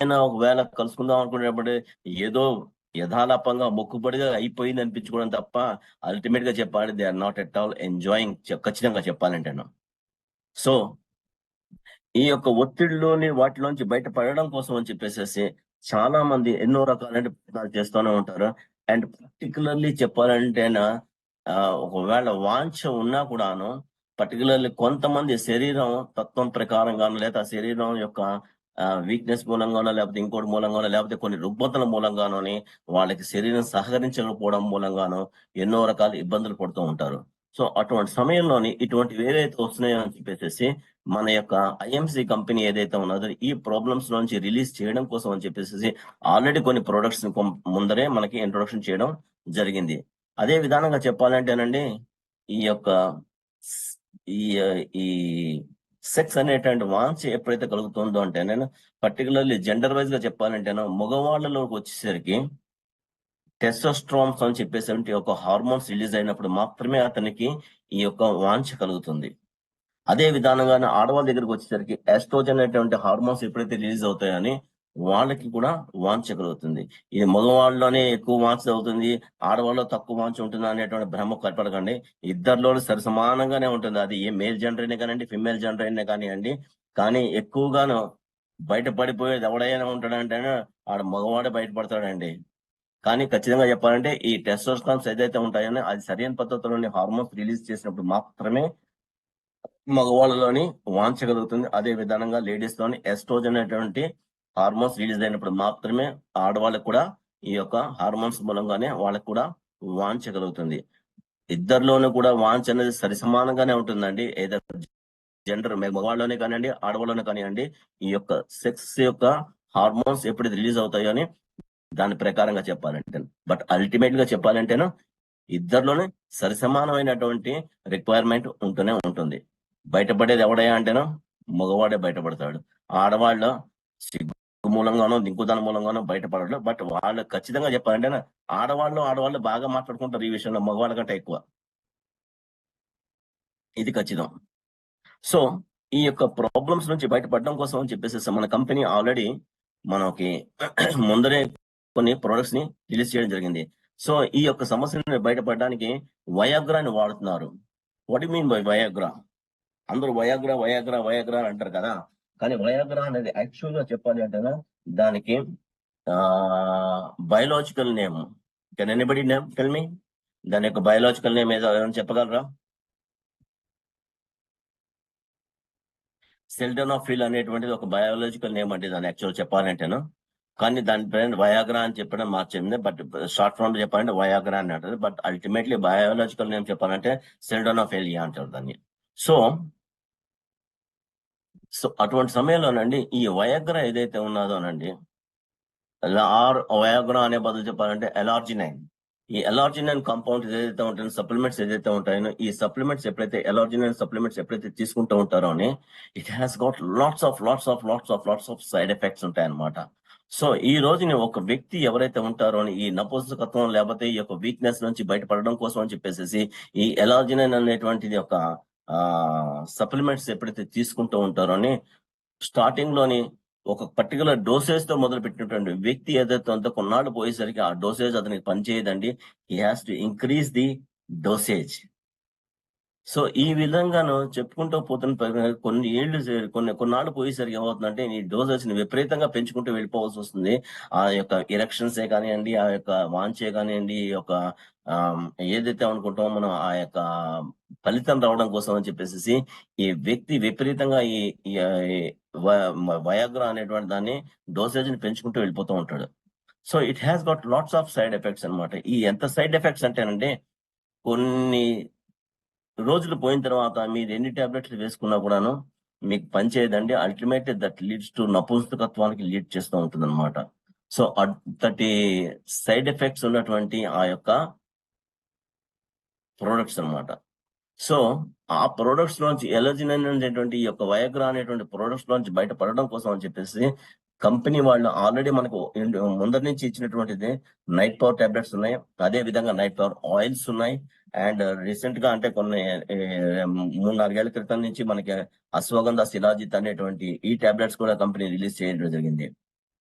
అయినా ఒకవేళ కలుసుకుందాం అనుకునేటప్పుడు ఏదో యథాలాపంగా మొక్కుబడిగా అయిపోయింది అనిపించుకోవడం తప్ప అల్టిమేట్గా చెప్పాలి they are not at all enjoying ఖచ్చితంగా చెప్పాలంటే సో ఈ యొక్క ఒత్తిడిలోని వాటిలోంచి బయటపడడం కోసం అని చెప్పేసి చాలా మంది ఎన్నో రకాలైన ప్రయత్నాలు చేస్తూనే ఉంటారు. అండ్ పర్టికులర్లీ చెప్పాలంటేనా ఒకవేళ వాంఛ ఉన్నా కూడాను పర్టికులర్లీ కొంతమంది శరీరం తత్వం ప్రకారంగాను లేదా శరీరం యొక్క వీక్నెస్ మూలంగానో లేకపోతే ఇంకోటి మూలంగానో లేకపోతే కొన్ని రుగ్మతల మూలంగానోని వాళ్ళకి శరీరం సహకరించకపోవడం మూలంగానో ఎన్నో రకాల ఇబ్బందులు పడుతూ ఉంటారు. సో అటువంటి సమయంలోని ఇటువంటి ఏవైతే వస్తున్నాయో అని చెప్పేసి మన యొక్క ఐఎంసి కంపెనీ ఏదైతే ఉన్నదో ఈ ప్రాబ్లమ్స్ నుంచి రిలీజ్ చేయడం కోసం అని చెప్పేసి ఆల్రెడీ కొన్ని ప్రొడక్ట్స్ ముందరే మనకి ఇంట్రొడక్షన్ చేయడం జరిగింది. అదే విధానంగా చెప్పాలంటేనండి ఈ యొక్క ఈ ఈ సెక్స్ అనేటువంటి వాంఛ ఎప్పుడైతే కలుగుతుందో అంటే నేను పర్టికులర్లీ జెండర్ వైజ్గా చెప్పాలంటేనో మగవాళ్ళలోకి వచ్చేసరికి టెస్టోస్ట్రామ్స్ అని చెప్పేసి ఒక హార్మోన్స్ రిలీజ్ అయినప్పుడు మాత్రమే అతనికి ఈ యొక్క వాంఛ కలుగుతుంది. అదే విధానంగానే ఆడవాళ్ళ దగ్గరకు వచ్చేసరికి ఎస్ట్రోజన్ అనేటువంటి హార్మోన్స్ ఎప్పుడైతే రిలీజ్ అవుతాయని వాళ్ళకి కూడా వాంఛ కలుగుతుంది. ఇది మగవాళ్ళలోనే ఎక్కువ వాంఛ అవుతుంది ఆడవాళ్ళలో తక్కువ వాంఛ ఉంటుంది అనేటువంటి భ్రమ కనపడకండి ఇద్దరిలో సరి సమానంగానే ఉంటుంది. అది ఏ మేల్ జెండర్ అయినా కానివ్వండి ఫిమేల్ జెండర్ అయినా కానివ్వండి. కానీ ఎక్కువగాను బయట పడిపోయేది ఎవడైనా ఉంటాడంటే ఆడ మగవాడే బయటపడతాడండి. కానీ ఖచ్చితంగా చెప్పాలంటే ఈ టెస్టోస్టాన్స్ ఏదైతే ఉంటాయో అది సరైన పద్ధతిలోని హార్మోన్స్ రిలీజ్ చేసినప్పుడు మాత్రమే మగవాళ్ళలోని వాంఛ కలుగుతుంది. అదే విధానంగా లేడీస్లోని ఎస్ట్రోజన్ అనేటువంటి హార్మోన్స్ రిలీజ్ అయినప్పుడు మాత్రమే ఆడవాళ్ళకు కూడా ఈ యొక్క హార్మోన్స్ మూలంగానే వాళ్ళకు కూడా వాంచగలుగుతుంది. ఇద్దరిలోనూ కూడా వాంచ అనేది సరి సమానంగానే ఉంటుందండి. ఏదో జెండర్ మగవాళ్ళలోనే కానివ్వండి ఆడవాళ్ళలోనే కానివ్వండి ఈ యొక్క సెక్స్ యొక్క హార్మోన్స్ ఎప్పుడు రిలీజ్ అవుతాయో అని దాని ప్రకారంగా చెప్పాలంటే బట్ అల్టిమేట్గా చెప్పాలంటేను ఇద్దరిలోనే సరిసమానమైనటువంటి రిక్వైర్మెంట్ ఉంటూనే ఉంటుంది. బయటపడేది ఎవడయా అంటేనో మగవాడే బయటపడతాడు. ఆడవాళ్ళ సిగ్గు మూలంగానో దింకుదాని మూలంగానో బయటపడడు బట్ వాళ్ళు ఖచ్చితంగా చెప్పాలంటే ఆడవాళ్ళు ఆడవాళ్ళు బాగా మాట్లాడుకుంటారు ఈ విషయంలో మగవాళ్ళ కంటే ఎక్కువ. ఇది ఖచ్చితం. సో ఈ యొక్క ప్రాబ్లమ్స్ నుంచి బయటపడడం కోసం అని చెప్పేసి మన కంపెనీ ఆల్రెడీ మనకి ముందరే కొన్ని ప్రొడక్ట్స్ని రిలీజ్ చేయడం జరిగింది. సో ఈ యొక్క సమస్య నుండి బయటపడడానికి వయాగ్రాని వాడుతున్నారు. వాట్ మీన్ బై వయాగ్రా అందరూ వయాగ్రా వయాగ్రా వయాగ్రా అంటారు కదా. కానీ వయాగ్రా అనేది యాక్చువల్గా చెప్పాలి అంటే దానికి ఆ biological name can anybody name tell me దాని యొక్క బయలాజికల్ నేమ్ ఏదో ఏమైనా చెప్పగలరా? సెల్డోనాఫిల్ అనేటువంటిది ఒక బయాలజికల్ నేమ్ అంటే దాన్ని యాక్చువల్ చెప్పాలంటేను కానీ దాని పేరు వయాగ్రా అని చెప్పడం మార్చింది బట్ షార్ట్ ఫామ్ చెప్పాలంటే వయాగ్రా అని అంటారు. బట్ అల్టిమేట్లీ బయాలజికల్ నేమ్ చెప్పాలంటే సెల్డోనాఫెలియా అంటారు దాన్ని. సో సో అటువంటి సమయంలోనండి ఈ వయాగ్రా ఏదైతే ఉన్నదోనండి ఆర్ వయాగ్రా అనే బదులు చెప్పాలంటే ఎలార్జినైన్ ఈ ఎలార్జినైన్ కాంపౌండ్ ఏదైతే ఉంటాయో సప్లిమెంట్స్ ఏదైతే ఉంటాయో ఈ సప్లిమెంట్స్ ఎప్పుడైతే ఎలార్జినైన్ సప్లిమెంట్స్ ఎప్పుడైతే తీసుకుంటూ ఉంటారో అని it has got lots of lots of lots of lots of side effects ఉంటాయన్నమాట. సో ఈ రోజుని ఒక వ్యక్తి ఎవరైతే ఉంటారో అని ఈ నపుంసకత్వం లేకపోతే ఈ యొక్క వీక్నెస్ నుంచి బయటపడడం కోసం అని చెప్పేసి ఈ ఎలార్జినైన్ అనేటువంటిది ఒక సప్లిమెంట్స్ ఎప్పుడైతే తీసుకుంటూ ఉంటారో అని స్టార్టింగ్లోని ఒక పర్టికులర్ డోసేజ్తో మొదలు పెట్టినటువంటి వ్యక్తి ఏదైతే ఉందో కొన్నాళ్ళు పోయేసరికి ఆ డోసేజ్ అతనికి పనిచేయదండి. He has to increase the dosage so ఈ విధంగాను చెప్పుకుంటూ పోతున్న కొన్ని ఏళ్ళు కొన్ని కొన్నాళ్ళు పోయేసరికి ఏమవుతుందంటే ఈ డోసెస్ని విపరీతంగా పెంచుకుంటూ వెళ్ళిపోవాల్సి వస్తుంది. ఆ యొక్క ఎలక్షన్స్ ఏ కానివ్వండి ఆ యొక్క వాంచే కానివ్వండి ఈ యొక్క ఏదైతే అనుకుంటామో మనం ఆ యొక్క ఫలితం రావడం కోసం అని చెప్పేసి ఈ వ్యక్తి విపరీతంగా ఈ ఈ, వయాగ్రా అనేటువంటి దాన్ని డోసేజ్ని పెంచుకుంటూ వెళ్ళిపోతూ ఉంటాడు. So it has got lots of side effects అన్నమాట. ఈ ఎంత సైడ్ ఎఫెక్ట్స్ అంటేనంటే కొన్ని రోజులు పోయిన తర్వాత మీరు ఎన్ని టాబ్లెట్లు వేసుకున్నా కూడాను మీకు పనిచేయదండి అల్టిమేట్లీ దట్ లీడ్స్ టు నపుంసకత్వానికి లీడ్ చేస్తూ ఉంటుంది అనమాట సో అంతటి సైడ్ ఎఫెక్ట్స్ ఉన్నటువంటి ఆ యొక్క ప్రోడక్ట్స్ అన్నమాట. సో ఆ ప్రొడక్ట్స్ లోంచి ఎలర్జిన్ అనేటువంటి ఈ యొక్క వయగ్రా అనేటువంటి ప్రొడక్ట్స్ లోంచి బయటపడడం కోసం అని చెప్పేసి కంపెనీ వాళ్ళు ఆల్రెడీ మనకు ముందర నుంచి ఇచ్చినటువంటిది నైట్ పవర్ టాబ్లెట్స్ ఉన్నాయి. అదే విధంగా నైట్ పవర్ ఆయిల్స్ ఉన్నాయి. అండ్ రీసెంట్గా అంటే కొన్ని మూడు నాలుగేళ్ళ క్రితం నుంచి మనకి అశ్వగంధ శిలాజిత్ అనేటువంటి ఈ టాబ్లెట్స్ కూడా కంపెనీ రిలీజ్ చేయడం జరిగింది.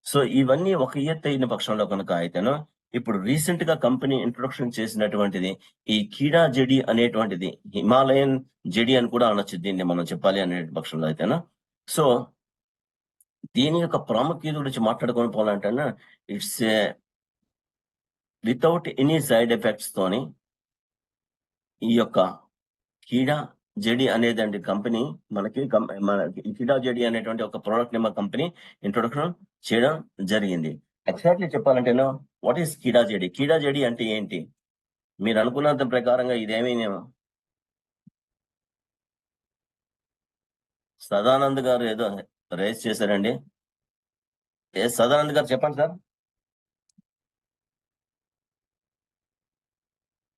సో ఇవన్నీ ఒక ఎత్తు అయిన పక్షంలో కనుక అయితేను ఇప్పుడు రీసెంట్గా కంపెనీ ఇంట్రొడక్షన్ చేసినటువంటిది ఈ కీడా జెడి అనేటువంటిది హిమాలయన్ జెడి అని కూడా అనొచ్చు దీన్ని మనం చెప్పాలి అనే పక్షంలో అయితేనా. సో దీని యొక్క ప్రాముఖ్యత గురించి మాట్లాడుకొని పోవాలంటే it's without any side effects తోని ఈ యొక్క కీడా జెడి అనేది కంపెనీ మనకి మన కీడా జెడి అనేటువంటి ఒక ప్రోడక్ట్ని మా కంపెనీ ఇంట్రొడక్షన్ చేయడం జరిగింది. ఎగ్జాక్ట్లీ చెప్పాలంటే వాట్ ఈస్ కీడా జెడి కీడా జెడి అంటే ఏంటి? మీరు అనుకున్నంత ప్రకారంగా ఇదేమీ సదానంద్ గారు ఏదో రేస్ చేశారండి. ఏ సదానంద్ గారు చెప్పండి సార్.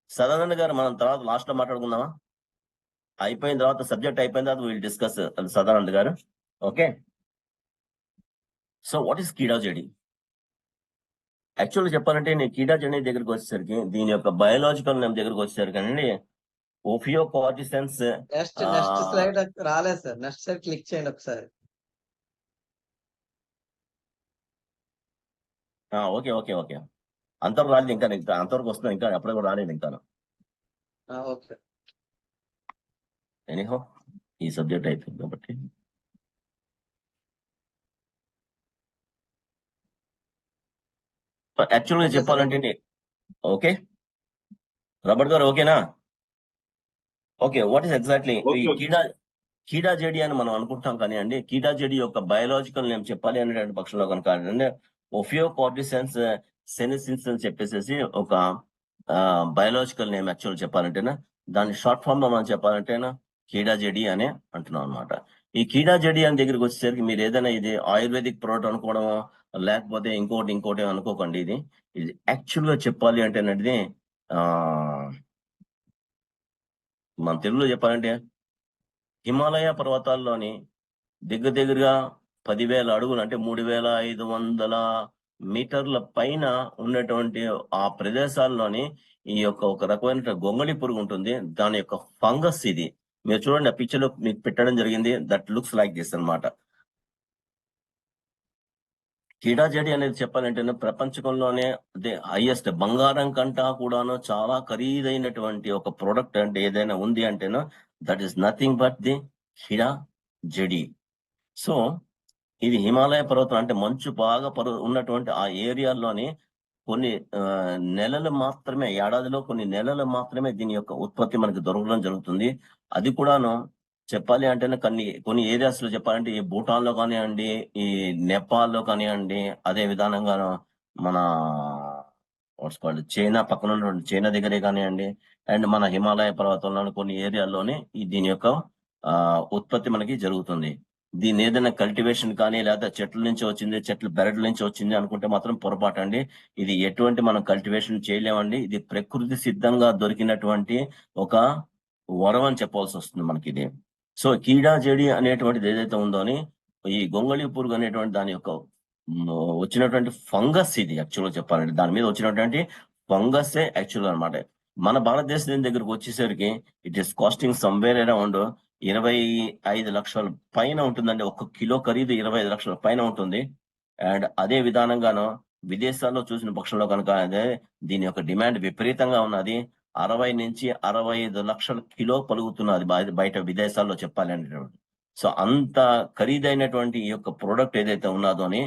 సదానంద్ గారు మనం తర్వాత లాస్ట్లో మాట్లాడుకుందామా? అయిపోయిన తర్వాత సబ్జెక్ట్ అయిపోయిన తర్వాత విల్ డిస్కస్ సదానంద్ గారు. Okay so what is keeda jadi యాక్చువల్గా చెప్పాలంటే నేను కీడా జెడి దగ్గరికి వచ్చేసరికి దీని యొక్క బయోలాజికల్ నేమ్ దగ్గరికి వచ్చేసరికి అండి ఓఫియో కార్టిసెన్స్ నెక్స్ట్ ఆ. నెక్స్ట్ స్లైడ్ రాలేదు సార్. నెక్స్ట్ స్లైడ్ క్లిక్ చేయండి ఒకసారి. Okay okay okay. అంతవరకు రాలేదు ఇంకా ఇంకా అంతవరకు వస్తున్నా ఇంకా అప్పుడే కూడా రాలేదు ఇంకా. ఆ, ఓకే. ఎనీహో ఈ సబ్జెక్ట్ అయిపోయింది కాబట్టి. యాక్చువల్గా. చెప్పాలంటే ఓకే. రాబర్ట్ గారు ఓకేనా? Okay what is exactly. Keeda keeda jadi అని మనం అనుకుంటాం కానీ అండి కీడా జెడి యొక్క బయోలాజికల్ నేమ్ చెప్పాలి అనేటువంటి పక్షంలో కనుక అంటే ఒఫియో కార్డిసెన్స్ సెనిసిన్స్ అని చెప్పేసి ఒక బయోలాజికల్ నేమ్ యాక్చువల్ చెప్పాలంటేనా? దాని షార్ట్ ఫామ్లో మనం చెప్పాలంటేనా? కీడా జెడి అనే అంటున్నాం అనమాట ఈ కీడా జెడి అని దగ్గరికి వచ్చేసరికి మీరు ఏదైనా ఇది ఆయుర్వేదిక్ ప్రోడక్ట్ అనుకోవడమో లేకపోతే ఇంకోటి ఇంకోటి అనుకోకండి ఇది. ఇది యాక్చువల్గా చెప్పాలి అంటే ఆ మన తెలుగులో చెప్పాలంటే హిమాలయ పర్వతాల్లోని దగ్గర దగ్గరగా పదివేల అడుగులు అంటే మూడు వేల ఐదు వందల మీటర్ల పైన ఉన్నటువంటి ఆ ప్రదేశాల్లోని ఈ యొక్క ఒక రకమైన గొంగళి పురుగు ఉంటుంది. దాని యొక్క ఫంగస్ ఇది. మీరు చూడండి ఆ పిక్చర్లో మీకు పెట్టడం జరిగింది. దట్ లుక్స్ లైక్ దిస్ అన్నమాట. కిడాజడి అనేది చెప్పాలంటే ప్రపంచంలోనే అదే హైయెస్ట్ బంగారం కంటా కూడాను చాలా ఖరీదైనటువంటి ఒక ప్రోడక్ట్ అంటే ఏదైనా ఉంది అంటేనో that is nothing but the హిడా జడి. సో ఇది హిమాలయ పర్వతం అంటే మంచు బాగా పర్వ ఉన్నటువంటి ఆ ఏరియాల్లోని కొన్ని ఆ, నెలలు మాత్రమే ఏడాదిలో కొన్ని నెలలు మాత్రమే దీని యొక్క ఉత్పత్తి మనకి దొరకడం జరుగుతుంది. అది కూడాను చెప్పాలి అంటేనే కొన్ని కొన్ని ఏరియాస్లో చెప్పాలంటే ఈ భూటాన్లో కానివ్వండి ఈ నేపాల్లో కానివ్వండి అదే విధానంగా మన వాట్స్ కాల్డ్ చైనా పక్కన ఉన్నటువంటి చైనా దగ్గరే కానివ్వండి అండ్ మన హిమాలయ పర్వతంలోని కొన్ని ఏరియాల్లోనే ఈ దీని యొక్క ఆ ఉత్పత్తి మనకి జరుగుతుంది. దీని ఏదైనా కల్టివేషన్ కానీ లేదా చెట్ల నుంచి వచ్చింది చెట్ల బెరడ్ల నుంచి వచ్చింది అనుకుంటే మాత్రం పొరపాటు అండి. ఇది ఎటువంటి మనం కల్టివేషన్ చేయలేమండి. ఇది ప్రకృతి సిద్ధంగా దొరికినటువంటి ఒక వరం అని చెప్పాల్సి వస్తుంది మనకి ఇది సో కీడా జడి అనేటువంటిది ఏదైతే ఉందో అని ఈ గొంగళి పురుగు అనేటువంటి దాని యొక్క వచ్చినటువంటి ఫంగస్ ఇది యాక్చువల్గా చెప్పాలంటే. దాని మీద వచ్చినటువంటి ఫంగస్ యాక్చువల్ అన్నమాట మన భారతదేశం దగ్గరకు వచ్చేసరికి it is costing somewhere around ఇరవై ఐదు లక్షల పైన ఉంటుందండి. ఒక కిలో ఖరీదు ఇరవై ఐదు లక్షల పైన ఉంటుంది. అండ్ అదే విధానంగాను విదేశాల్లో చూసిన పక్షంలో కనుక అదే దీని యొక్క డిమాండ్ విపరీతంగా ఉన్నది. అరవై నుంచి అరవై ఐదు లక్షల కిలో పలుకుతున్నది బయట విదేశాల్లో చెప్పాలి అనేటువంటి సో అంత ఖరీదైనటువంటి ఈ యొక్క ప్రోడక్ట్ ఏదైతే ఉన్నదో అని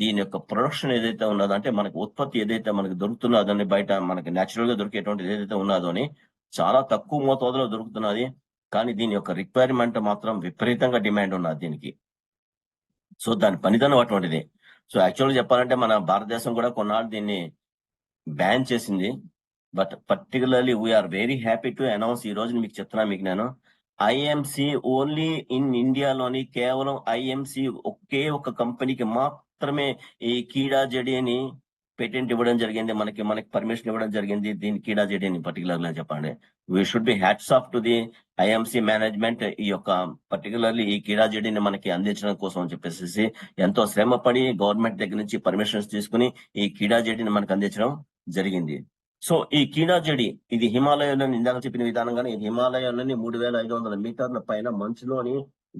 దీని యొక్క ప్రొడక్షన్ ఏదైతే ఉన్నదో అంటే మనకి ఉత్పత్తి ఏదైతే మనకి దొరుకుతున్నదో అని బయట మనకి నేచురల్గా దొరికేటువంటి ఏదైతే ఉన్నదో అని చాలా తక్కువ మోతాదులో దొరుకుతున్నది. కానీ దీని యొక్క రిక్వైర్మెంట్ మాత్రం విపరీతంగా డిమాండ్ ఉన్నది దీనికి. సో దాని పనితనం అటువంటిది. సో యాక్చువల్గా చెప్పాలంటే మన భారతదేశం కూడా కొన్నాళ్ళు దీన్ని బ్యాన్ చేసింది. But particularly we are very happy to announce ఈ రోజు మీకు చెప్తున్నా మీకు నేను ఐఎంసి ఓన్లీ ఇన్ ఇండియాలోని కేవలం ఐఎంసి ఒకే ఒక కంపెనీకి మాత్రమే ఈ కీడా జడి అని పేటెంట్ ఇవ్వడం జరిగింది మనకి మనకి పర్మిషన్ ఇవ్వడం జరిగింది. దీని కీడా చేయడానికి పర్టికులర్గా చెప్పండి. We should be hats off to the IMC management ఈ యొక్క పర్టికులర్లీ ఈ కీడా జడిని మనకి అందించడం కోసం అని చెప్పేసి ఎంతో శ్రమ పడి గవర్నమెంట్ దగ్గర నుంచి పర్మిషన్స్ తీసుకుని ఈ కీడా జడిని మనకు అందించడం జరిగింది. సో ఈ కీడా జడి ఇది హిమాలయాలోని ఇందాక చెప్పిన విధానంగానే ఇది హిమాలయాలని మూడు వేల ఐదు వందల మీటర్ల పైన మంచులోని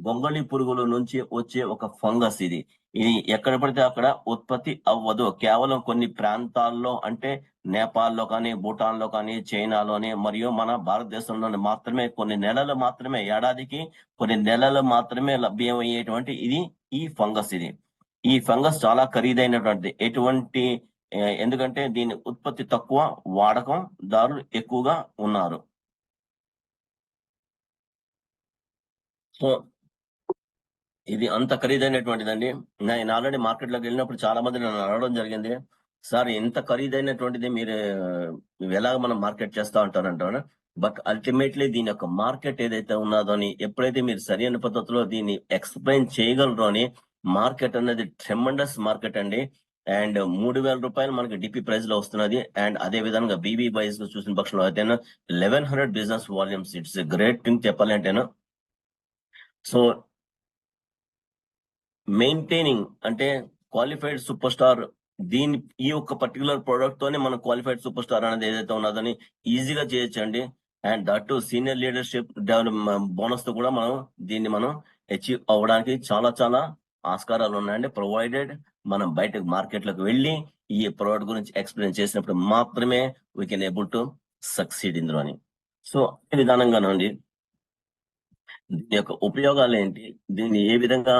గొంగళి పురుగుల నుంచి వచ్చే ఒక ఫంగస్ ఇది. ఇది ఎక్కడ పడితే అక్కడ ఉత్పత్తి అవ్వదు. కేవలం కొన్ని ప్రాంతాల్లో అంటే నేపాల్లో కానీ భూటాన్లో కానీ చైనాలోని మరియు మన భారతదేశంలోని మాత్రమే కొన్ని నెలలు మాత్రమే ఏడాదికి కొన్ని నెలలు మాత్రమే లభ్యమయ్యేటువంటి ఇది ఈ ఫంగస్ ఇది. ఈ ఫంగస్ చాలా ఖరీదైనటువంటిది. ఎటువంటి ఎందుకంటే దీని ఉత్పత్తి తక్కువ వాడకం దారులు ఎక్కువగా ఉన్నారు. సో ఇది అంత ఖరీదైనటువంటిదండి. నేను ఆల్రెడీ మార్కెట్లోకి వెళ్ళినప్పుడు చాలా మంది నన్ను అడగడం జరిగింది. సార్ ఎంత ఖరీదైనటువంటిది మీరు ఎలాగ మనం మార్కెట్ చేస్తా ఉంటారంటారు బట్ అల్టిమేట్లీ దీని యొక్క మార్కెట్ ఏదైతే ఉన్నదో అని ఎప్పుడైతే మీరు సరైన పద్ధతిలో దీన్ని ఎక్స్ప్లెయిన్ చేయగలరో అని మార్కెట్ అనేది ట్రెమండస్ మార్కెట్ అండి. అండ్ మూడు వేల రూపాయలు మనకి డిపి ప్రైస్లో వస్తున్నది. అండ్ అదే విధంగా బీబీ వైజ్ చూసిన పక్షంలో అయితే eleven hundred business volumes. It's great thing చెప్పాలంటేను. So maintaining అంటే క్వాలిఫైడ్ సూపర్ స్టార్ దీని ఈ యొక్క పర్టికులర్ ప్రోడక్ట్ తోనే మనం క్వాలిఫైడ్ సూపర్ స్టార్ అనేది ఏదైతే ఉన్నదని ఈజీగా చేయొచ్చండి. And that senior leadership develop బోనస్తో కూడా మనం దీన్ని మనం అచీవ్ అవ్వడానికి చాలా చాలా ఆస్కారాలు ఉన్నాయండి. ప్రొవైడెడ్ మనం బయటకు మార్కెట్లోకి వెళ్ళి ఈ ప్రోడక్ట్ గురించి ఎక్స్ప్లెయిన్ చేసినప్పుడు మాత్రమే we can able to succeed ఇందులో అని. సో ఈ విధానంగానండి. దీని యొక్క ఉపయోగాలు ఏంటి? దీన్ని ఏ విధంగా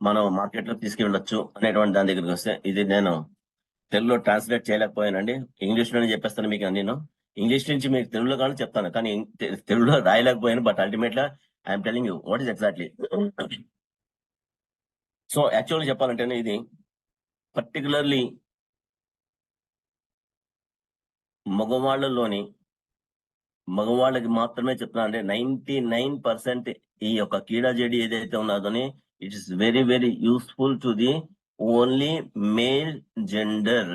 మనం మార్కెట్లో తీసుకెళ్ళొచ్చు అనేటువంటి దాని దగ్గరికి వస్తే ఇది నేను తెలుగులో ట్రాన్స్లేట్ చేయలేకపోయానండి. ఇంగ్లీష్లోనే చెప్పేస్తాను మీకు నేను. ఇంగ్లీష్ నుంచి మీకు తెలుగులో కానీ చెప్తాను. కానీ తెలుగులో రాయలేకపోయాను బట్ అల్టిమేట్గా I'm telling you what is exactly so actual చెప్పాలంటే ఇది పర్టికులర్లీ మగవాళ్ళలోని మగవాళ్ళకి మాత్రమే చెప్తున్నా అంటే నైన్టీ నైన్ పర్సెంట్ ఈ యొక్క కీడా జడి ఏదైతే ఉన్నదని it is very very useful to the only male gender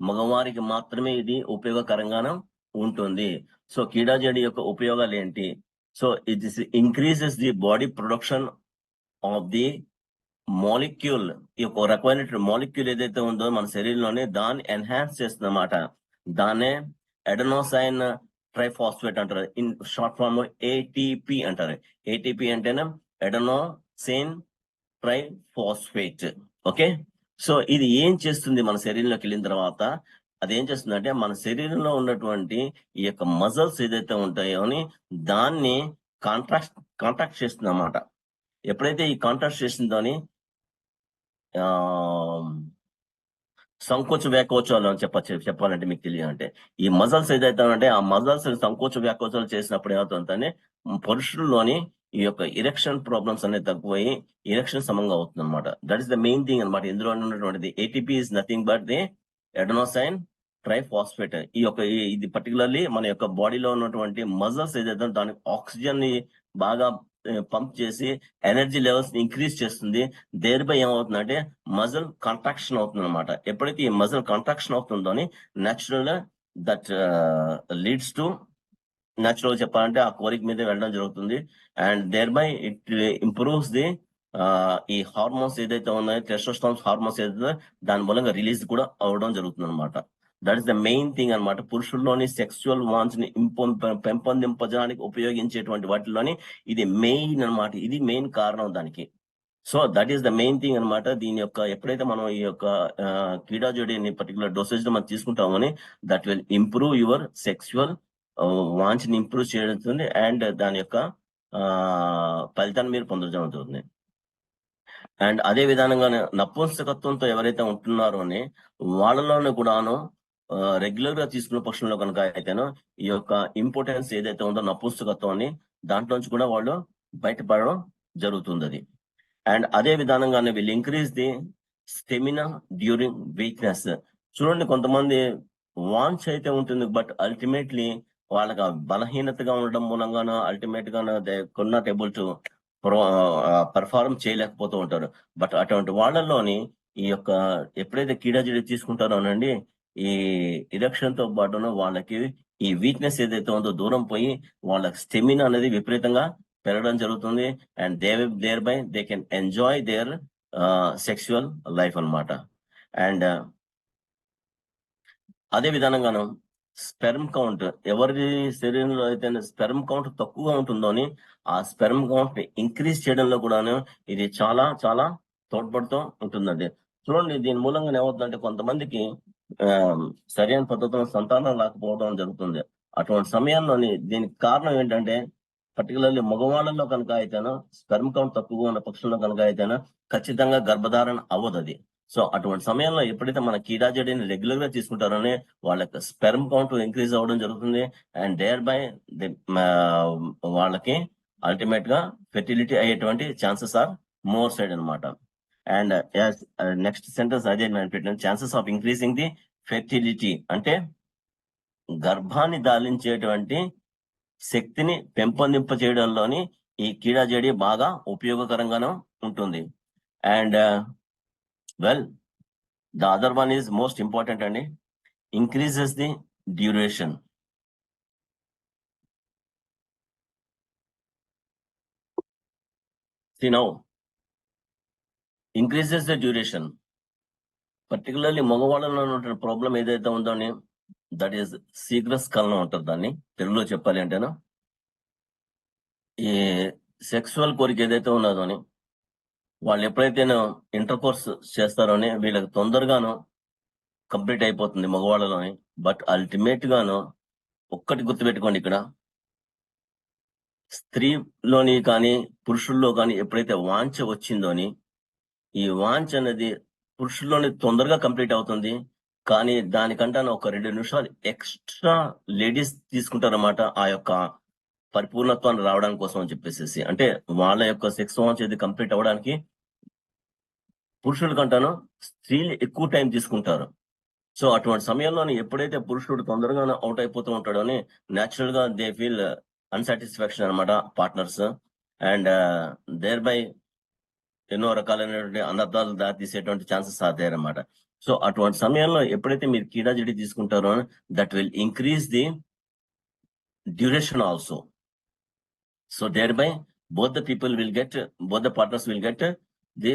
మగవారికి మాత్రమే ఇది ఉపయోగకరంగానే ఉంటుంది. సో కీడాజడి యొక్క ఉపయోగాలు ఏంటి? So it is increases the body production of the molecule ఈ యొక్క రకమైన మాలిక్యూల్ ఏదైతే ఉందో మన శరీరంలోనే దాన్ని ఎన్హాన్స్ చేస్తుందన్నమాట. దాన్నే ఎడనోసైన్ ట్రైఫాస్ఫేట్ అంటారు. ఇన్ షార్ట్ ఫామ్ ఏటీపీ అంటారు. ఏటీపీ అంటేనే ఎడనోసైన్ ట్రైఫాస్ఫేట్ ఓకే సో ఇది ఏం చేస్తుంది మన శరీరంలోకి వెళ్ళిన తర్వాత? అదేం చేస్తుందంటే మన శరీరంలో ఉన్నటువంటి ఈ యొక్క మజల్స్ ఏదైతే ఉంటాయో అని దాన్ని కాంట్రాక్ట్ కాంట్రాక్ట్ చేస్తుంది అన్నమాట ఎప్పుడైతే ఈ కాంట్రాక్ట్ చేసిందో ఆ సంకోచ వ్యాకోచాలు అని చెప్ప చెప్పాలంటే మీకు తెలియాలంటే. ఈ మజల్స్ ఏదైతే ఉంటే ఆ మజల్స్ సంకోచ వ్యాకోచాలు చేసినప్పుడు ఏమవుతుందంటే పురుషుల్లోని ఈ యొక్క ఇరెక్షన్ ప్రాబ్లమ్స్ అనేది తగ్గిపోయి ఇరెక్షన్ సమంగా అవుతుంది అనమాట that is the main thing అనమాట ఇందులో ఉన్నటువంటిది ATP is nothing but the adenosine triphosphate ఈ యొక్క ఇది పర్టికులర్లీ మన యొక్క బాడీలో ఉన్నటువంటి మజల్స్ ఏదైతే దానికి ఆక్సిజన్ని బాగా పంప్ చేసి ఎనర్జీ లెవెల్స్ని ఇంక్రీజ్ చేస్తుంది. దేనిపై ఏమవుతుందంటే మజల్ కంట్రాక్షన్ అవుతుంది అనమాట ఎప్పుడైతే ఈ మజల్ కంట్రాక్షన్ అవుతుందో అని natural that leads to natural చెప్పాలంటే ఆ కోరిక మీద వెళ్ళడం జరుగుతుంది. And there by it improves the ఈ హార్మోన్స్ ఏదైతే ఉన్నాయో టెస్టోస్టాన్స్ హార్మోన్స్ ఏదైతే దాని మూలంగా రిలీజ్ కూడా అవడం జరుగుతుంది అనమాట that is the main thing అన్నమాట. పురుషుల్లోని సెక్సువల్ వాన్స్ని పెంపొందింపజడానికి ఉపయోగించేటువంటి వాటిలోని ఇది మెయిన్ అన్నమాట. ఇది మెయిన్ కారణం దానికి. So that is the main thing అన్నమాట. దీని యొక్క ఎప్పుడైతే మనం ఈ యొక్క క్రీడా జోడిని పర్టికులర్ డోసేజ్ మనం తీసుకుంటామని that will improve your sexual వాంచ్ని improve చేయడం అండ్ దాని యొక్క ఆ, ఫలితాన్ని మీరు పొందడం జరుగుతుంది అండ్ అదే విధానంగా నపుంసకత్వంతో ఎవరైతే ఉంటున్నారో అని వాళ్ళలోనూ కూడాను రెగ్యులర్గా తీసుకున్న పక్షంలో కనుక అయితేనో ఈ యొక్క ఇంపార్టెన్స్ ఏదైతే ఉందో నపుంసకత్వం అని దాంట్లోంచి కూడా వాళ్ళు బయటపడడం జరుగుతుంది అది అండ్ అదే విధానంగానే వీళ్ళు increase the stamina during weakness. చూడండి కొంతమంది వాంచ్ అయితే ఉంటుంది బట్ అల్టిమేట్లీ వాళ్ళకి బలహీనతగా ఉండడం మూలంగానో అల్టిమేట్ గానో they not able to perform చేయలేకపోతూ ఉంటారు. బట్ అటువంటి వాళ్ళలోని ఈ యొక్క ఎప్పుడైతే కీడాజడి తీసుకుంటారో అనండి ఈ ఇరక్షన్తో పాటున వాళ్ళకి ఈ వీక్నెస్ ఏదైతే ఉందో దూరం పోయి వాళ్ళ స్టెమినా అనేది విపరీతంగా పెరగడం జరుగుతుంది. And they there by they can enjoy their sexual life అన్నమాట. అండ్ అదే విధానంగాను స్పెర్మ్ కౌంట్. ఎవరి శరీరంలో అయితే స్పెర్మ్ కౌంట్ తక్కువగా ఉంటుందో అని ఆ స్పెర్మ్ కౌంట్ ఇంక్రీజ్ చేయడంలో కూడాను ఇది చాలా చాలా తోడ్పడుతూ ఉంటుందండి. చూడండి దీని మూలంగా ఏమవుతుందంటే కొంతమందికి ఆ, సరైన పద్ధతిలో సంతానం రాకపోవడం జరుగుతుంది. అటువంటి సమయంలోని దీనికి కారణం ఏంటంటే పర్టికులర్లీ మగవాళ్ళలో కనుక అయితేనో స్పెర్మ్ కౌంట్ తక్కువగా ఉన్న పక్షుల్లో కనుక అయితేనో ఖచ్చితంగా గర్భధారణ అవ్వదు అది సో అటువంటి సమయంలో ఎప్పుడైతే మన కీడాజడిని రెగ్యులర్గా తీసుకుంటారోనే వాళ్ళ యొక్క స్పెర్మ్ కౌంట్ ఇంక్రీజ్ అవ్వడం జరుగుతుంది. అండ్ దేర్ బై వాళ్ళకి అల్టిమేట్గా ఫెర్టిలిటీ అయ్యేటువంటి ఛాన్సెస్ ఆర్ మోర్ సైడ్ అన్నమాట. అండ్ నెక్స్ట్ సెంటెన్స్ అదే నేను పెట్టిన chances of increasing the fertility. అంటే గర్భాన్ని దాలించేటువంటి శక్తిని పెంపొందింప చేయడంలోని ఈ కీడాజడి బాగా ఉపయోగకరంగాను ఉంటుంది. And well the other one is most important అండి. Increases the duration See now, increases the duration particularly మగవాళ్ళలో ఉన్న ప్రాబ్లం ఏదైతే ఉందో అని దట్ ఈస్ శీఘ్ర స్కలనం అంటారు దాన్ని తెలుగులో చెప్పాలి అంటేనా? ఈ సెక్సువల్ కోరిక ఏదైతే ఉన్నదో అని వాళ్ళు ఎప్పుడైతే ఇంటర్ కోర్స్ చేస్తారో అని వీళ్ళకి తొందరగాను కంప్లీట్ అయిపోతుంది మగవాళ్ళలోని. బట్ అల్టిమేట్ గాను ఒక్కటి గుర్తుపెట్టుకోండి ఇక్కడ. స్త్రీలోని కానీ పురుషుల్లో కానీ ఎప్పుడైతే వాంఛ వచ్చిందోని ఈ వాంఛ అనేది పురుషుల్లోని తొందరగా కంప్లీట్ అవుతుంది. కానీ దానికంటే ఒక రెండు నిమిషాలు ఎక్స్ట్రా లేడీస్ తీసుకుంటారన్నమాట ఆ యొక్క పరిపూర్ణత్వాన్ని రావడానికి కోసం అని చెప్పేసి అంటే వాళ్ళ యొక్క సెక్స్ వాంచ్ ఇది కంప్లీట్ అవ్వడానికి పురుషుల కంటాను స్త్రీలు ఎక్కువ టైం తీసుకుంటారు. సో అటువంటి సమయంలో ఎప్పుడైతే పురుషుడు తొందరగా అవుట్ అయిపోతూ ఉంటాడో అని న్యాచురల్గా దే ఫీల్ అన్సాటిస్ఫాక్షన్ అనమాట పార్ట్నర్స్. అండ్ దేర్ బై ఎన్నో రకాలైనటువంటి అనర్థాలు దారి తీసేటువంటి ఛాన్సెస్ అనమాట సో అటువంటి సమయంలో ఎప్పుడైతే మీరు కీడాజిడి తీసుకుంటారో that will increase the duration also so there by both people will get both the partners will get the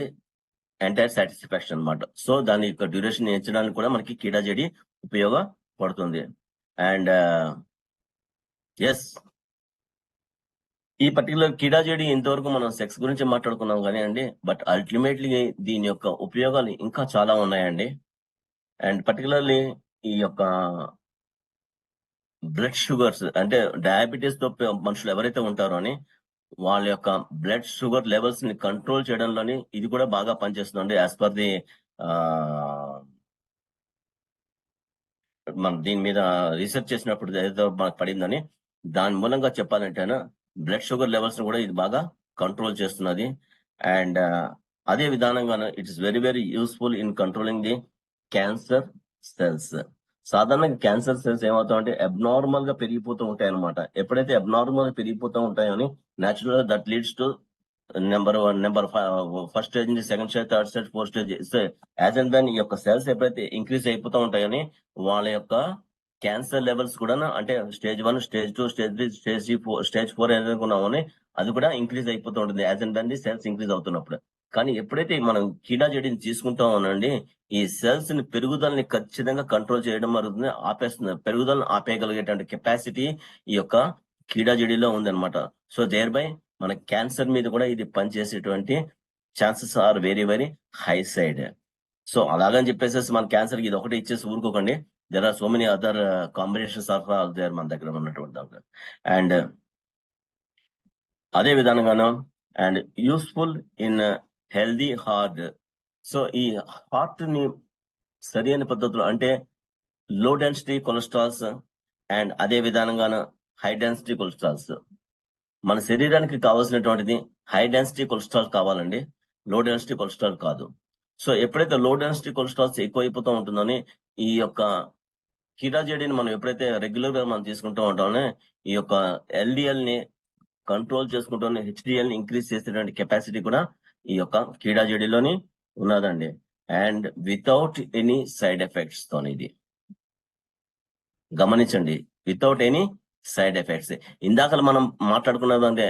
entire satisfaction అన్నమాట. సో దాని యొక్క డ్యూరేషన్ ఎంచడానికి కూడా మనకి కీడాజడి ఉపయోగపడుతుంది. అండ్ ఎస్ uh, ఈ పర్టికులర్ కిడాజడి ఇంతవరకు మనం సెక్స్ గురించి మాట్లాడుకున్నాం కానీ అండి బట్ అల్టిమేట్లీ దీని యొక్క ఉపయోగాలు ఇంకా చాలా ఉన్నాయండి. అండ్ పర్టికులర్లీ ఈ యొక్క బ్లడ్ షుగర్స్ అంటే డయాబెటీస్తో మనుషులు ఎవరైతే ఉంటారో అని వాళ్ళ యొక్క బ్లడ్ షుగర్ లెవెల్స్ని కంట్రోల్ చేయడంలోని ఇది కూడా బాగా పనిచేస్తుందండి. యాజ్ పర్ ది మనం దీని మీద రీసెర్చ్ చేసినప్పుడు ఏదో మనకు పడిందని దాని మూలంగా చెప్పాలంటే బ్లడ్ షుగర్ లెవెల్స్ని కూడా ఇది బాగా కంట్రోల్ చేస్తున్నది. అండ్ అదే విధానంగా it is very very useful in controlling the cancer cells సాధారణంగా క్యాన్సర్ సెల్స్ ఏమవుతాయంటే అబ్నార్మల్గా పెరిగిపోతూ ఉంటాయి అనమాట ఎప్పుడైతే అబ్నార్మల్గా పెరిగిపోతూ ఉంటాయో న్యాచురల్గా that leads to number one number first stage నుంచి second stage third stage fourth stage as and దాని ఈ యొక్క సెల్స్ ఎప్పుడైతే ఇంక్రీజ్ అయిపోతూ ఉంటాయని వాళ్ళ యొక్క క్యాన్సర్ లెవెల్స్ కూడా అంటే stage one stage two stage three stage four stage four ఏదనుకున్నామని అది కూడా ఇంక్రీజ్ అయిపోతూ ఉంటుంది. యాజ్ అండ్ దాని సెల్స్ ఇంక్రీజ్ అవుతున్నప్పుడు. కానీ ఎప్పుడైతే మనం కీడా జడిని తీసుకుంటామోనండి ఈ సెల్స్ని పెరుగుదలని ఖచ్చితంగా కంట్రోల్ చేయడం జరుగుతుంది ఆపేస్తుంది. పెరుగుదలను ఆపేయగలిగేటువంటి కెపాసిటీ ఈ యొక్క కీడా జడిలో ఉందన్నమాట. సో దేర్ బై మన క్యాన్సర్ మీద కూడా ఇది పనిచేసేటువంటి chances are very very high side. So అలాగని చెప్పేసి మన క్యాన్సర్ ఇది ఒకటి ఇచ్చేసి ఊరుకోకండి. There are so many other combinations of their మన దగ్గర ఉన్నటువంటి అండ్ అదే విధంగాను and useful in healthy heart so ఈ హార్ట్ని సరైన పద్ధతిలో అంటే లో డెన్సిటీ కొలెస్ట్రాల్స్ అండ్ అదే విధానంగాను హై డెన్సిటీ కొలెస్ట్రాల్స్ మన శరీరానికి కావాల్సినటువంటిది హై డెన్సిటీ కొలెస్ట్రాల్ కావాలండి. లో డెన్సిటీ కొలెస్ట్రాల్ కాదు. సో ఎప్పుడైతే లో డెన్సిటీ కొలెస్ట్రాల్స్ ఎక్కువ అయిపోతూ ఉంటుందని ఈ యొక్క కిటాజేడీని మనం ఎప్పుడైతే రెగ్యులర్గా మనం తీసుకుంటూ ఉంటామో ఈ యొక్క ఎల్డిఎల్ని కంట్రోల్ చేసుకుంటూ హెచ్డిఎల్ని ఇంక్రీజ్ చేసేటువంటి కెపాసిటీ కూడా ఈ యొక్క కీడాజడిలోని ఉన్నదండి. అండ్ వితౌట్ ఎనీ సైడ్ ఎఫెక్ట్స్తో ఇది. గమనించండి వితౌట్ ఎనీ సైడ్ ఎఫెక్ట్స్. ఇందాక మనం మాట్లాడుకున్నది అంటే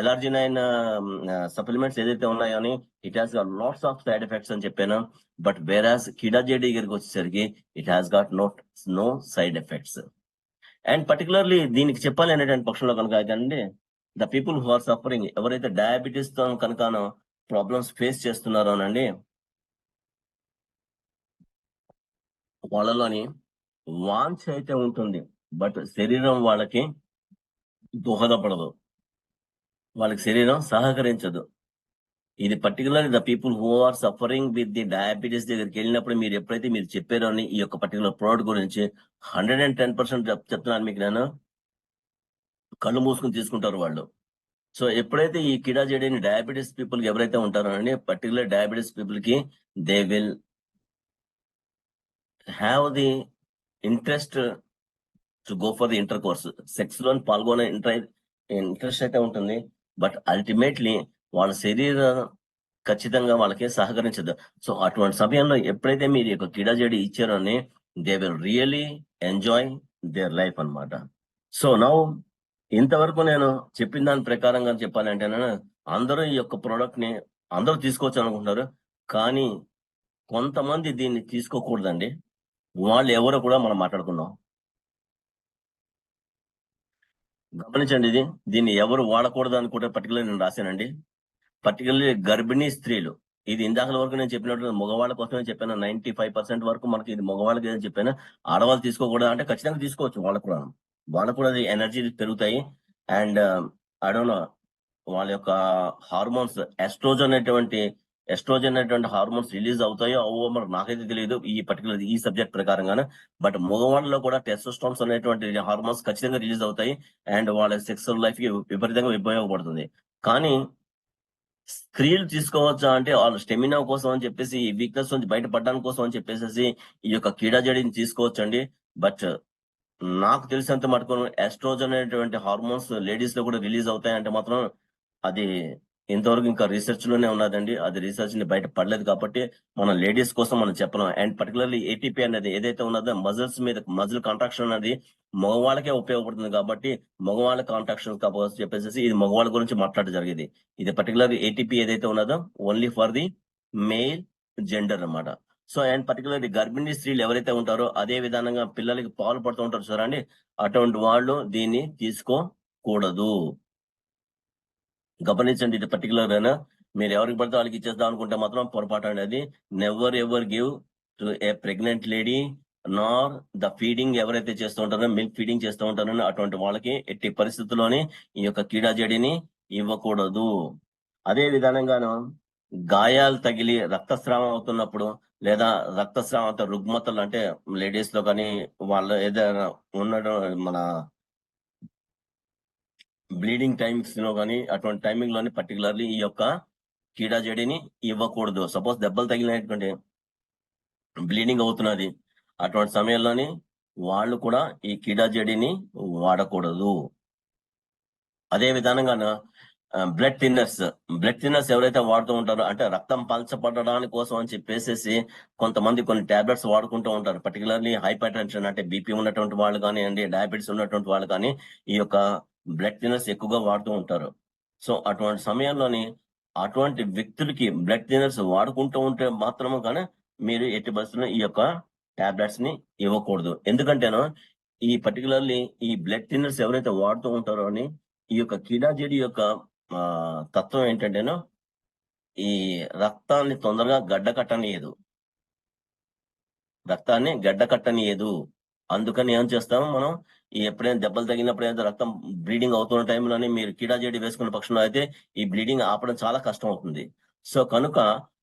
ఎలార్ అయిన సప్లిమెంట్స్ ఏదైతే ఉన్నాయో అని it has got lots of side effects అని చెప్పాను. బట్ వేరాస్ కిడాజేడి దగ్గరికి వచ్చేసరికి it has got not no side effects and particularly దీనికి చెప్పాలి అనేటువంటి పక్షంలో కనుక అయితే అండి the people who are suffering ఎవరైతే డయాబెటీస్తో కనుకనో ప్రాబ్లమ్స్ ఫేస్ చేస్తున్నారో అనండి వాళ్ళలోని వాంఛ అయితే ఉంటుంది బట్ శరీరం వాళ్ళకి దోహదపడదు. వాళ్ళకి శరీరం సహకరించదు. ఇది particular the people who are suffering with the diabetes దగ్గరికి వెళ్ళినప్పుడు మీరు ఎప్పుడైతే మీరు చెప్పారో అని ఈ యొక్క పర్టికులర్ ప్రోడక్ట్ గురించి హండ్రెడ్ అండ్ టెన్ పర్సెంట్ చెప్తున్నాను మీకు నేను. కళ్ళు మూసుకుని తీసుకుంటారు వాళ్ళు. సో ఎప్పుడైతే ఈ కిడా జేడీని డయాబెటీస్ పీపుల్ ఎవరైతే ఉంటారో అండి పర్టికులర్ డయాబెటీస్ పీపుల్కి they will have the interest to go for the intercourse. సెక్స్లో పాల్గొనే ఇంటర్ ఇంట్రెస్ట్ అయితే ఉంటుంది. బట్ అల్టిమేట్లీ వాళ్ళ శరీరం ఖచ్చితంగా వాళ్ళకి సహకరించదు. సో అటువంటి సమయంలో ఎప్పుడైతే మీరు ఈ యొక్క కిడా జడి ఇచ్చారో అని they will really enjoy their life అన్నమాట. సో నౌ ఇంతవరకు నేను చెప్పిన దాని ప్రకారంగా చెప్పాలంటే అందరూ ఈ యొక్క ప్రోడక్ట్ని అందరూ తీసుకోవచ్చు అనుకుంటున్నారు. కానీ కొంతమంది దీన్ని తీసుకోకూడదండి. వాళ్ళు ఎవరో కూడా మనం మాట్లాడుకున్నాం గమనించండి ఇది. దీన్ని ఎవరు వాడకూడదు అని కూడా పర్టికులర్ నేను రాశానండి. పర్టికులర్లీ గర్భిణీ స్త్రీలు. ఇది ఇందాక వరకు నేను చెప్పినట్టు మగవాళ్ళ కోసమే చెప్పాను. నైన్టీ ఫైవ్ పర్సెంట్ వరకు మనకి ఇది మగవాళ్ళకి ఏదో చెప్పాను. ఆడవాళ్ళు తీసుకోకూడదు అంటే ఖచ్చితంగా తీసుకోవచ్చు వాళ్ళకు కూడా వాళ్ళకు కూడా ఎనర్జీ పెరుగుతాయి. అండ్ అడోనో వాళ్ళ యొక్క హార్మోన్స్ ఎస్ట్రోజన్ అనేటువంటి ఎస్ట్రోజన్ అనేటువంటి హార్మోన్స్ రిలీజ్ అవుతాయో అవో మరి నాకైతే తెలియదు ఈ పర్టికులర్ ఈ సబ్జెక్ట్ ప్రకారంగానే. బట్ మగవాళ్ళలో కూడా టెస్టోస్టాన్స్ అనేటువంటి హార్మోన్స్ ఖచ్చితంగా రిలీజ్ అవుతాయి. అండ్ వాళ్ళ సెక్సువల్ లైఫ్కి విపరీతంగా ఉపయోగపడుతుంది. కానీ స్త్రీలు తీసుకోవచ్చా అంటే వాళ్ళ స్టెమినా కోసం అని చెప్పేసి ఈ వీక్నెస్ నుంచి బయటపడడానికి కోసం అని చెప్పేసి ఈ యొక్క కీడా జడిని తీసుకోవచ్చండి. బట్ నాకు తెలిసినంత మటుకు ఎస్ట్రోజన్ అనేటువంటి హార్మోన్స్ లేడీస్లో కూడా రిలీజ్ అవుతాయంటే మాత్రం అది ఇంతవరకు ఇంకా రీసెర్చ్లోనే ఉన్నదండి. అది రీసెర్చ్ని బయట పడలేదు కాబట్టి మనం లేడీస్ కోసం మనం చెప్పలేం. అండ్ పర్టికులర్లీ ఏటీపీ అనేది ఏదైతే ఉన్నదో మజిల్స్ మీద మజిల్ కాంట్రాక్షన్ అనేది మగవాళ్ళకే ఉపయోగపడుతుంది కాబట్టి మగవాళ్ళ కాంట్రాక్షన్ కాబట్టి చెప్పేసి ఇది మగవాళ్ళ గురించి మాట్లాడడం జరిగేది. ఇది పర్టికులర్ ఏటీపీ ఏదైతే ఉన్నదో only for the male gender అన్నమాట. సో అండ్ పర్టికులర్ గర్భిణీ స్త్రీలు ఎవరైతే ఉంటారో అదే విధానంగా పిల్లలకి పాలు పడుతూ ఉంటారు చూడండి అటువంటి వాళ్ళు దీన్ని తీసుకోకూడదు. గమనించండి ఇది పర్టికులర్ అయినా మీరు ఎవరికి పడితే వాళ్ళకి ఇచ్చేద్దాం అనుకుంటే మాత్రం పొరపాటు అనేది never ever give to a pregnant lady nor the feeding ఎవరైతే చేస్తూ ఉంటారో మిల్క్ ఫీడింగ్ చేస్తూ ఉంటారో అటువంటి వాళ్ళకి ఎట్టి పరిస్థితుల్లోని ఈ యొక్క కీడా జడిని ఇవ్వకూడదు. అదే విధానంగాను గాయాలు తగిలి రక్తస్రావం అవుతున్నప్పుడు లేదా రక్తస్రావం రుగ్మతలు అంటే లేడీస్లో కానీ వాళ్ళ ఏదైనా ఉండడం మన బ్లీడింగ్ టైమ్స్లో కానీ అటువంటి టైమింగ్లోని పర్టికులర్లీ ఈ యొక్క కీడాజడిని ఇవ్వకూడదు. సపోజ్ దెబ్బలు తగిలినటువంటి బ్లీడింగ్ అవుతున్నది. అటువంటి సమయంలోని వాళ్ళు కూడా ఈ కీడాజడిని వాడకూడదు. అదే విధానంగా బ్లడ్ థిన్నర్స్ బ్లడ్ థిన్నర్స్ ఎవరైతే వాడుతూ ఉంటారో అంటే రక్తం పలచబడడానికి కోసం అని చెప్పేసి కొంతమంది కొన్ని టాబ్లెట్స్ వాడుకుంటూ ఉంటారు. పర్టికులర్లీ హైపర్ టెన్షన్ అంటే బీపీ ఉన్నటువంటి వాళ్ళు కానివ్వండి డయాబెటీస్ ఉన్నటువంటి వాళ్ళు కానీ ఈ యొక్క బ్లడ్ థిన్నర్స్ ఎక్కువగా వాడుతూ ఉంటారు. సో అటువంటి సమయంలోని అటువంటి వ్యక్తులకి బ్లడ్ థిన్నర్స్ వాడుకుంటూ ఉంటే మాత్రమే కానీ మీరు ఎట్టి బస్సులో ఈ యొక్క టాబ్లెట్స్ని ఇవ్వకూడదు. ఎందుకంటేనో ఈ పర్టికులర్లీ ఈ బ్లడ్ థిన్నర్స్ ఎవరైతే వాడుతూ ఉంటారో అని ఈ యొక్క కిడాజెడి యొక్క తత్వం ఏంటంటేనో ఈ రక్తాన్ని తొందరగా గడ్డ కట్టనీయదు. రక్తాన్ని గడ్డ కట్టనీయదు. అందుకని ఏం చేస్తాము మనం? ఈ ఎప్పుడైనా దెబ్బలు తగిలినప్పుడు ఏదైతే రక్తం బ్లీడింగ్ అవుతున్న టైంలోనే మీరు కీడాజేడి వేసుకున్న పక్షంలో అయితే ఈ బ్లీడింగ్ ఆపడం చాలా కష్టం అవుతుంది సో కనుక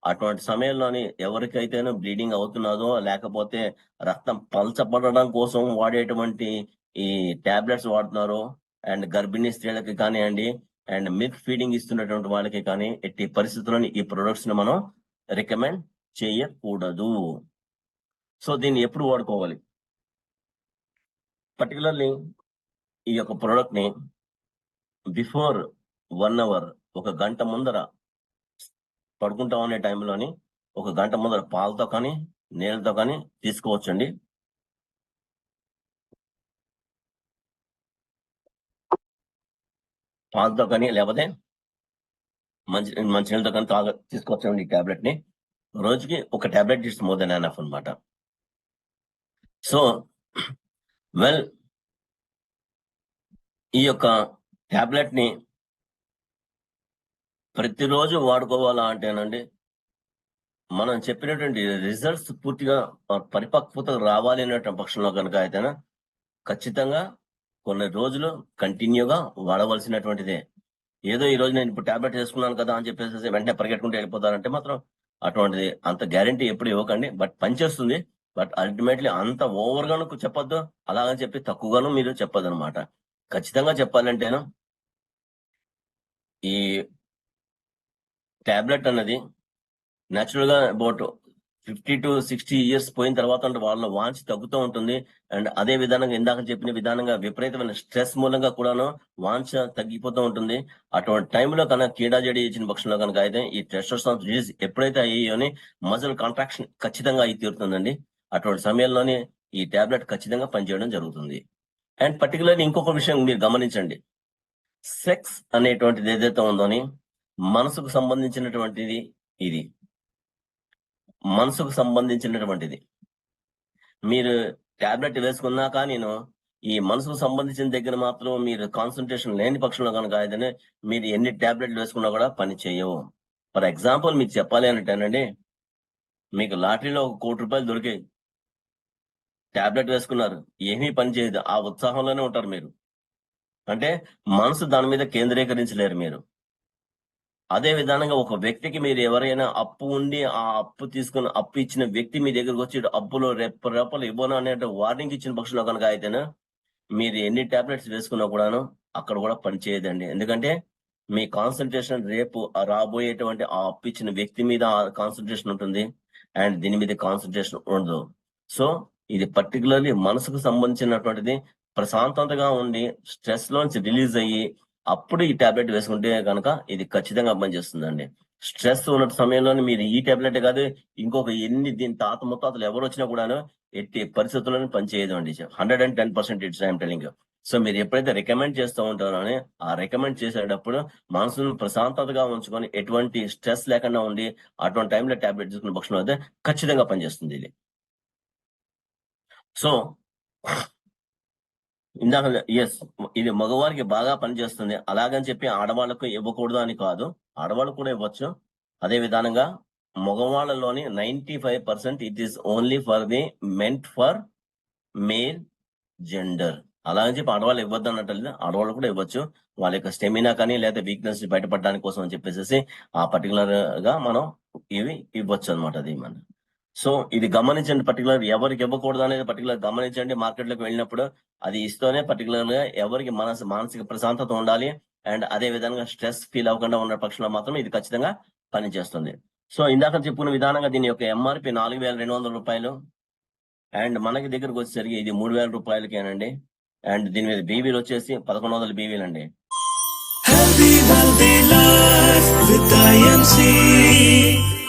అటువంటి సమయంలోని ఎవరికైతేనో బ్లీడింగ్ అవుతున్నదో లేకపోతే రక్తం పలచబడడం కోసం వాడేటువంటి ఈ టాబ్లెట్స్ వాడుతున్నారో అండ్ గర్భిణీ స్త్రీలకి కానివ్వండి అండ్ మిల్క్ ఫీడింగ్ ఇస్తున్నటువంటి వాళ్ళకి కానీ ఎట్టి పరిస్థితుల్లోని ఈ ప్రొడక్ట్స్ని మనం రికమెండ్ చేయకూడదు. సో దీన్ని ఎప్పుడు వాడుకోవాలి? పర్టికులర్లీ ఈ యొక్క ప్రోడక్ట్ని బిఫోర్ వన్ అవర్ ఒక గంట ముందర పడుకుంటాం అనే టైంలోని ఒక గంట ముందర పాలతో కానీ నీళ్ళతో కానీ తీసుకోవచ్చండి. పాలతో కానీ లేకపోతే మంచి మంచి నీళ్ళతో కానీ తాగ తీసుకోవచ్చండి ఈ టాబ్లెట్ని రోజుకి ఒక tablet it's more than enough అనమాట సో వెల్ ఈ యొక్క టాబ్లెట్ని ప్రతిరోజు వాడుకోవాలా అంటేనండి మనం చెప్పినటువంటి రిజల్ట్స్ పూర్తిగా పరిపక్వత రావాలి అనేటువంటి పక్షంలో కనుక అయితేనా ఖచ్చితంగా కొన్ని రోజులు కంటిన్యూగా వాడవలసినటువంటిదే. ఏదో ఈ రోజు నేను ఇప్పుడు టాబ్లెట్ వేసుకున్నాను కదా అని చెప్పేసి వెంటనే పరిగెట్టుకుంటూ వెళ్ళిపోతారంటే మాత్రం అటువంటిది అంత గ్యారంటీ ఎప్పుడు ఇవ్వకండి. బట్ పనిచేస్తుంది బట్ అల్టిమేట్లీ అంత ఓవర్ గాను చెప్పొద్దు. అలాగని చెప్పి తక్కువగాను మీరు చెప్పొద్దు అనమాట ఖచ్చితంగా చెప్పాలంటేను ఈ టాబ్లెట్ అన్నది నేచురల్గా about fifty to sixty years పోయిన తర్వాత వాళ్ళ వాంచ్ తగ్గుతూ ఉంటుంది. అండ్ అదే విధానంగా ఇందాక చెప్పిన విధానంగా విపరీతమైన స్ట్రెస్ మూలంగా కూడాను వాంచ తగ్గిపోతూ ఉంటుంది. అటువంటి టైంలో కనుక కీడాజడి ఇచ్చిన పక్షంలో కనుక అయితే ఈ టెస్టోస్టాన్ రిలీజ్ ఎప్పుడైతే అయ్యాయోని మజిల్ కాంట్రాక్షన్ ఖచ్చితంగా అయి తీరుతుందండి. అటువంటి సమయంలోనే ఈ టాబ్లెట్ ఖచ్చితంగా పనిచేయడం జరుగుతుంది. అండ్ పర్టికులర్లీ ఇంకొక విషయం మీరు గమనించండి. సెక్స్ అనేటువంటిది ఏదైతే ఉందోని మనసుకు సంబంధించినటువంటిది ఇది. మనసుకు సంబంధించినటువంటిది. మీరు టాబ్లెట్ వేసుకున్నాక నేను ఈ మనసుకు సంబంధించిన దగ్గర మాత్రం మీరు కాన్సన్ట్రేషన్ లేని పక్షంలో కనుక అయితేనే మీరు ఎన్ని టాబ్లెట్లు వేసుకున్నా కూడా పని చేయవు. ఫర్ ఎగ్జాంపుల్ మీకు చెప్పాలి అంటేనండి మీకు లాటరీలో ఒక కోటి రూపాయలు దొరికాయి. టాబ్లెట్ వేసుకున్నారు ఏమీ పని చేయదు ఆ ఉత్సాహంలోనే ఉంటారు మీరు. అంటే మనసు దాని మీద కేంద్రీకరించలేరు మీరు. అదే విధానంగా ఒక వ్యక్తికి మీరు ఎవరైనా అప్పు ఉండి ఆ అప్పు తీసుకుని అప్పు ఇచ్చిన వ్యక్తి మీ దగ్గరకు వచ్చి అప్పులో రెప్ప రెప్పలు ఇవ్వను అనే వార్నింగ్ ఇచ్చిన పక్షంలో కనుక అయితే మీరు ఎన్ని టాబ్లెట్స్ వేసుకున్నా కూడాను అక్కడ కూడా పని చేయదండి. ఎందుకంటే మీ కాన్సన్ట్రేషన్ రేపు రాబోయేటువంటి ఆ అప్పు ఇచ్చిన వ్యక్తి మీద కాన్సన్ట్రేషన్ ఉంటుంది అండ్ దీని మీద కాన్సన్ట్రేషన్ ఉండదు. సో ఇది పర్టికులర్లీ మనసుకు సంబంధించినటువంటిది ప్రశాంతతగా ఉండి స్ట్రెస్ లోంచి రిలీజ్ అయ్యి అప్పుడు ఈ టాబ్లెట్ వేసుకుంటే కనుక ఇది ఖచ్చితంగా పనిచేస్తుందండి. స్ట్రెస్ ఉన్న సమయంలోనే మీరు ఈ టాబ్లెట్ కాదు ఇంకొక ఎన్ని దీని తాత ముత్తాతలు ఎవరు వచ్చినా కూడాను ఎట్టి పరిస్థితుల్లోనే పనిచేయదు అండి hundred and ten percent it's I'm telling so మీరు ఎప్పుడైతే రికమెండ్ చేస్తూ ఉంటారో అని ఆ రికమెండ్ చేసేటప్పుడు మనసును ప్రశాంతతగా ఉంచుకొని ఎటువంటి స్ట్రెస్ లేకుండా ఉండి అటువంటి టైంలో టాబ్లెట్ తీసుకున్న పక్షంలో అయితే ఖచ్చితంగా పనిచేస్తుంది ఇది. సో ఇందాక ఎస్ ఇది మగవారికి బాగా పనిచేస్తుంది. అలాగని చెప్పి ఆడవాళ్ళకు ఇవ్వకూడదు అని కాదు. ఆడవాళ్ళు కూడా ఇవ్వచ్చు. అదే విధానంగా మగవాళ్ళలోని ninety five percent it is only for the meant for male gender అలాగని చెప్పి ఆడవాళ్ళు ఇవ్వద్దు అన్నట్టు ఆడవాళ్ళు కూడా ఇవ్వచ్చు. వాళ్ళ యొక్క స్టెమినా కానీ లేదా వీక్నెస్ బయటపడడానికి కోసం అని చెప్పేసి ఆ పర్టికులర్గా మనం ఇవి ఇవ్వచ్చు అనమాట అది మనం సో ఇది గమనించండి పర్టికులర్ ఎవరికి ఇవ్వకూడదు అనేది పర్టికులర్ గమనించండి. మార్కెట్లోకి వెళ్ళినప్పుడు అది ఇస్తూనే పర్టికులర్గా ఎవరికి మనసు మానసిక ప్రశాంతత ఉండాలి. అండ్ అదే విధంగా స్ట్రెస్ ఫీల్ అవ్వకుండా ఉన్న పక్షంలో మాత్రం ఇది ఖచ్చితంగా పనిచేస్తుంది. సో ఇందాక చెప్పుకున్న విధానంగా దీని యొక్క ఎంఆర్పి నాలుగు వేల రెండు వందల రూపాయలు. అండ్ మనకి దగ్గరకు వచ్చేసరికి ఇది మూడు వేల రూపాయలకేనండి. అండ్ దీని మీద బీవీలు వచ్చేసి పదకొండు వందల బీవీలు అండి Happy healthy life with IMC.